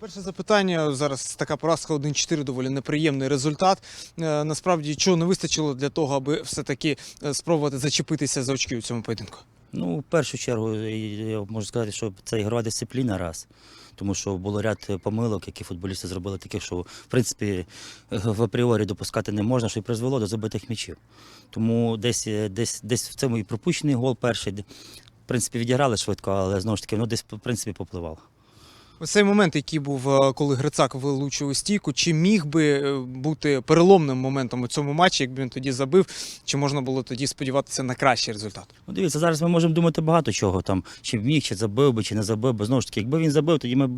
Перше запитання зараз така поразка 1-4, доволі неприємний результат. Е, Насправді, чого не вистачило для того, аби все-таки е, спробувати зачепитися за очки у цьому поєдинку? Ну, в першу чергу, я можу сказати, що це ігрова дисципліна раз. Тому що було ряд помилок, які футболісти зробили таких, що в принципі в апріорі допускати не можна, що і призвело до забитих м'ячів. Тому десь, е, десь, десь в цьому і пропущений гол перший. В принципі, відіграли швидко, але знову ж таки, воно десь в принципі попливало. Цей момент, який був, е, коли Грицак вилучив у стійку, чи міг би е, бути переломним моментом у цьому матчі, якби він тоді забив, чи можна було тоді сподіватися на кращий результат? Ну, дивіться, зараз ми можемо думати багато чого там, чи міг, чи забив би, чи не забив би. Знову ж таки, якби він забив, тоді ми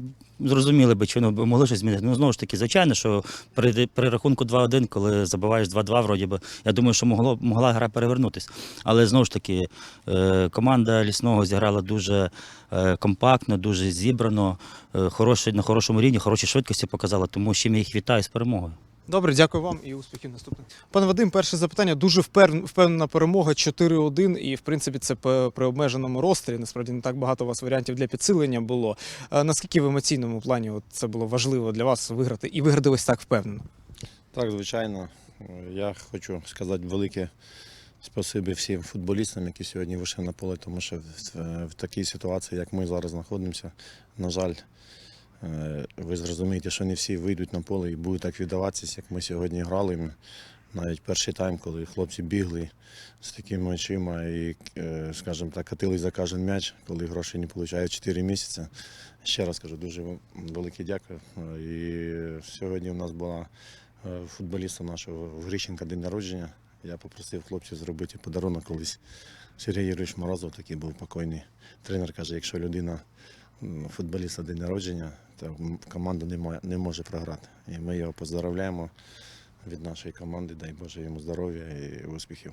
зрозуміли би, чи б могли щось змінити. Ну, знову ж таки, звичайно, що при, при рахунку 2-1, коли забиваєш 2-2, вроді би, я думаю, що могло, могла гра перевернутися. Але знову ж таки, е, команда лісного зіграла дуже е, компактно, дуже зібрано, е, хороший, на хорошому рівні, хороші швидкості показала, тому ще я їх вітаю з перемогою. Добре, дякую вам і успіхів наступних. Пане Вадим, перше запитання. Дуже впевнена перемога 4-1, і в принципі це при обмеженому ростері. Насправді не так багато у вас варіантів для підсилення було. Наскільки в емоційному плані це було важливо для вас виграти і виграти ось так впевнено? Так, звичайно. Я хочу сказати велике спасибі всім футболістам, які сьогодні вийшли на поле, тому що в, такій ситуації, як ми зараз знаходимося, на жаль, ви зрозумієте, що не всі вийдуть на поле і будуть так віддаватися, як ми сьогодні грали. Навіть перший тайм, коли хлопці бігли з такими очима і, е, скажімо так, катили за кожен м'яч, коли грошей не отримують 4 місяці. Ще раз кажу, дуже велике дякую. Е, І сьогодні у нас була е, футболіста нашого Грищенка день народження. Я попросив хлопців зробити подарунок колись. Сергій Юрійович Морозов такий був покойний. Тренер каже, якщо людина футболіста день народження, то команда не, має, не може програти. І ми його поздравляємо від нашої команди. Дай Боже йому здоров'я і успіхів.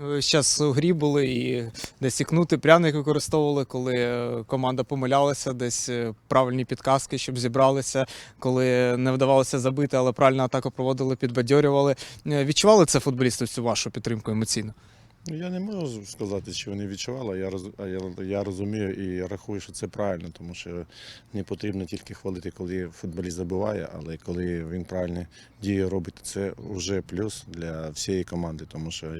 Зараз у грі були і десь ікнути пряник використовували, коли е, команда помилялася, десь е, правильні підказки, щоб зібралися, коли не вдавалося забити, але правильну атаку проводили, підбадьорювали. Е, Відчували це футболісти цю вашу підтримку емоційно? Ну, Я не можу сказати, що вони відчували. Я, роз, я, я розумію і рахую, що це правильно, тому що не потрібно тільки хвалити, коли футболіст забиває, але коли він правильні дії робить, це вже плюс для всієї команди. Тому що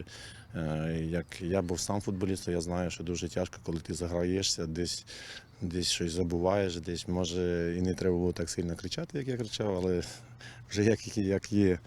е, як я був сам футболістом, я знаю, що дуже тяжко, коли ти заграєшся, десь, десь щось забуваєш, десь може і не треба було так сильно кричати, як я кричав, але вже як, як є.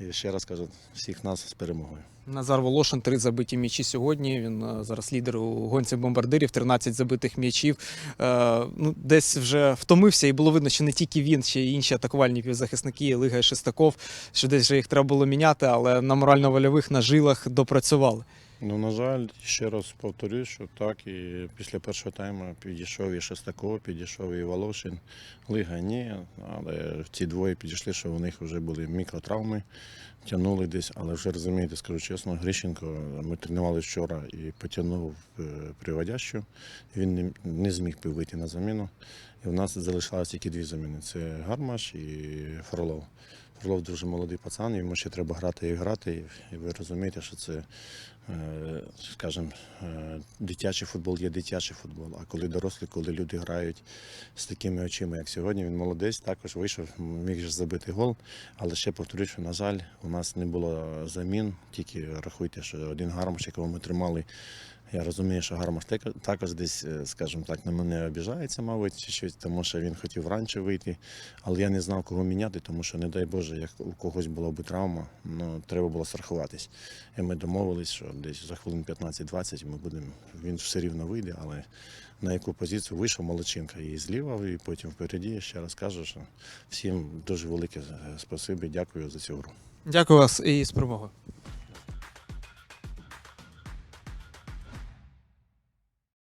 І ще раз кажу, всіх нас з перемогою. Назар Волошин, три забиті м'ячі сьогодні. Він е, зараз лідер у гонці бомбардирів, 13 забитих м'ячів. Е, ну, десь вже втомився, і було видно, що не тільки він, ще й інші атакувальні півзахисники, Лига і Шестаков, що десь вже їх треба було міняти, але на морально-вольових на жилах допрацювали. Ну, на жаль, ще раз повторюю, що так, і після першого тайму підійшов і Шестаков, підійшов і Волошин. Лига ні, але ці двоє підійшли, що у них вже були мікротравми, тягнули десь, але вже розумієте, скажу чесно, Грищенко, ми тренували вчора і потягнув е, приводящу. Він не, не зміг вийти на заміну. І в нас залишалось тільки дві заміни: це Гармаш і Фролов. Фролов дуже молодий пацан, йому ще треба грати і грати. І ви розумієте, що це, скажімо, е, дитячий футбол є дитячий футбол. А коли дорослі, коли люди грають з такими очима, як сьогодні, він молодець, також вийшов, міг забити гол. Але ще повторюю, що, на жаль, у нас не було замін. Тільки рахуйте, що один гармаш, якого ми тримали. Я розумію, що Гармаш тек- також десь, е, скажімо так, на мене обіжається, мабуть, щось, тому що він хотів раніше вийти, але я не знав, кого міняти, тому що, не дай Боже, як у когось була б травма, ну, треба було страхуватись. І ми домовились, що десь за хвилин 15-20 ми будемо, він все рівно вийде, але на яку позицію вийшов Молодчинка і зліва, і потім впереді. Ще раз кажу, що всім дуже велике е, спасибі, дякую за цю гру. Дякую вас і з перемогою.